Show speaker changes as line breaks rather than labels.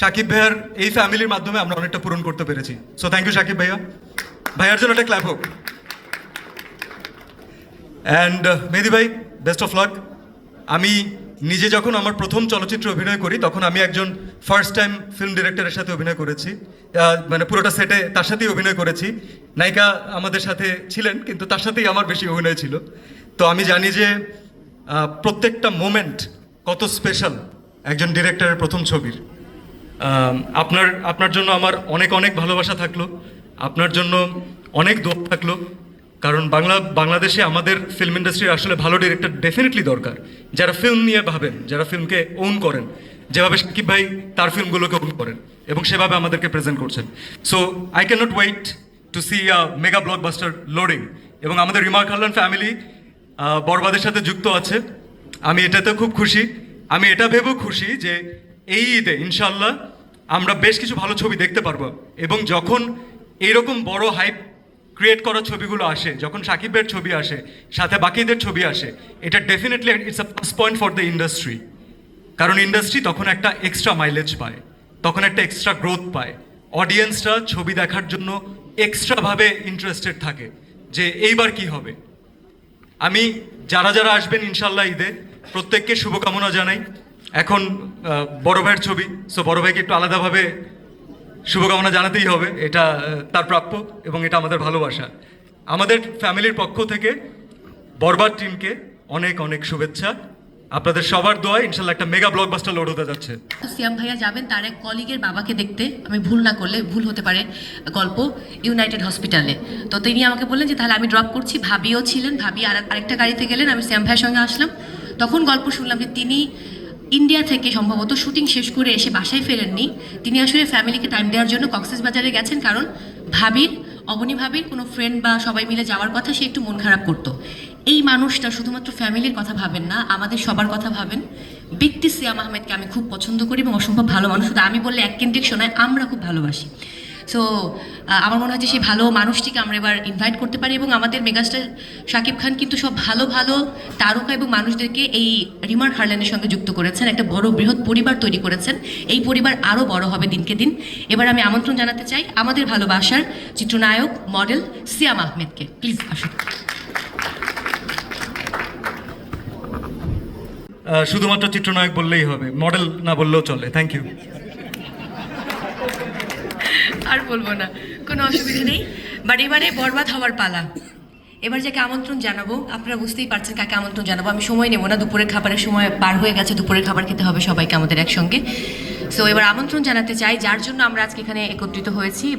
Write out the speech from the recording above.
সাকিব ভাইয়ার এই ফ্যামিলির মাধ্যমে আমরা অনেকটা পূরণ করতে পেরেছি। সো থ্যাংক ইউ সাকিব ভাইয়া। ভাইয়ার জন্য একটা ক্ল্যাপ হোক। অ্যান্ড মেহেদি ভাই বেস্ট অফ লাক আমি নিজে যখন আমার প্রথম চলচ্চিত্রে অভিনয় করি, তখন আমি একজন ফার্স্ট টাইম ফিল্ম ডিরেক্টরের সাথে অভিনয় করেছি। মানে পুরোটা সেটে তার সাথেই অভিনয় করেছি। নায়িকা আমাদের সাথে ছিলেন, কিন্তু তার সাথেই আমার বেশি অভিনয় ছিল। তো আমি জানি যে প্রত্যেকটা মোমেন্ট কত স্পেশাল একজন ডিরেক্টরের প্রথম ছবির। আপনার আপনার জন্য আমার অনেক অনেক ভালোবাসা থাকল। আপনার জন্য অনেক দোপ থাকল। কারণ বাংলা, বাংলাদেশে আমাদের ফিল্ম ইন্ডাস্ট্রির আসলে ভালো ডিরেক্টর ডেফিনেটলি দরকার। যারা ফিল্ম নিয়ে ভাবেন, যারা ফিল্মকে ওন করেন, যেভাবে সাকিব ভাই তার ফিল্মগুলোকে ওন করেন এবং সেভাবে আমাদেরকে প্রেজেন্ট করছেন। So I can not wait to see a mega blockbuster loading এবং আমাদের রিমার্ক হাল্লান ফ্যামিলি বরবাদের সাথে যুক্ত আছে। আমি এটাতে খুব খুশি। আমি এটা ভেবেও খুশি যে এই ঈদে ইনশাল্লাহ আমরা বেশ কিছু ভালো ছবি দেখতে পারব। এবং যখন এইরকম বড় হাইপ ক্রিয়েট করা ছবিগুলো আসে, যখন সাকিবের ছবি আসে, সাথে বাকিদের ছবি আসে, এটা definitely it's a plus point for the industry কারণ ইন্ডাস্ট্রি তখন একটা এক্সট্রা মাইলেজ পায়, তখন একটা এক্সট্রা গ্রোথ পায়। অডিয়েন্সরা ছবি দেখার জন্য এক্সট্রাভাবে ইন্টারেস্টেড থাকে, যে এইবার কি হবে। আমি, যারা যারা আসবেন ইনশাল্লাহ ঈদে, প্রত্যেককে শুভকামনা জানাই। এখন বড় ভাইয়ের ছবি সো বড় ভাইকে একটু আলাদাভাবে শুভকামনা জানাতেই হবে। এটা তার প্রাপ্য এবং এটা আমাদের ভালোবাসা। আমাদের ফ্যামিলির পক্ষ থেকে বরবাদ টিমকে অনেক অনেক শুভেচ্ছা। আপনাদের সবার দোয়া ইনশাল্লাহ একটা মেগা ব্লকবাস্টার লোড হতে যাচ্ছে।
সিয়াম ভাইয়া যাবেন, তার এক কলিগের বাবাকে দেখতে। আমি ভুল না করলে, ভুল হতে পারে গল্প ইউনাইটেড হসপিটালে তো তিনি আমাকে বললেন যে, তাহলে আমি ড্রপ করছি। ভাবিও ছিলেন, ভাবি আর আরেকটা গাড়িতে গেলেন, আমি শ্যাম ভাইয়ের সঙ্গে আসলাম। তখন গল্প শুনলাম যে তিনি ইন্ডিয়া থেকে সম্ভবত শুটিং শেষ করে এসে বাসায় ফেরেননি। তিনি আসলে ফ্যামিলিকে টাইম দেওয়ার জন্য কক্সেস বাজারে গেছেন কারণ ভাবির, অবনী ভাবির কোনো ফ্রেন্ড বা সবাই মিলে যাওয়ার কথা সে একটু মন খারাপ করতো। এই মানুষটা শুধুমাত্র ফ্যামিলির কথা ভাবেন না, আমাদের সবার কথা ভাবেন। ব্যক্তি সিয়াম আহমেদকে আমি খুব পছন্দ করি এবং অসম্ভব ভালো মানুষ। আমি বললে এক কেন্দ্রিক শোনায়, আমরা খুব ভালোবাসি। সো আমার মনে যে সেই ভালো মানুষটিকে আমরা এবার ইনভাইট করতে পারি এবং আমাদের মেগাস্টার শাকিব খান কিন্তু সব ভালো ভালো তারকা এবং মানুষদেরকে এই রিমার হারল্যান্ডের সঙ্গে যুক্ত করেছেন, একটা বড় বৃহৎ পরিবার তৈরি করেছেন। এই পরিবার আরও বড় হবে দিনকে দিন। এবার আমি আমন্ত্রণ জানাতে চাই আমাদের ভালোবাসার চিত্রনায়ক মডেল সিয়াম আহমেদকে। প্লিজ আসুন।
শুধুমাত্র চিত্রনায়ক বললেই হবে মডেল না বললেও চলে। থ্যাংক ইউ
আর বলব না। কোনো অসুবিধা নেই। বাট এবারে বরবাদ হওয়ার পালা। এবার যাকে আমন্ত্রণ জানাব, আপনারা বুঝতেই পারছেন কাকে আমন্ত্রণ জানাব। আমি সময় নেব না, দুপুরের খাবারের সময় পার হয়ে গেছে, দুপুরের খাবার খেতে হবে সবাইকে আমাদের একসঙ্গে। সো এবার আমন্ত্রণ জানাতে চাই, যার জন্য আমরা আজকে এখানে একত্রিত হয়েছি।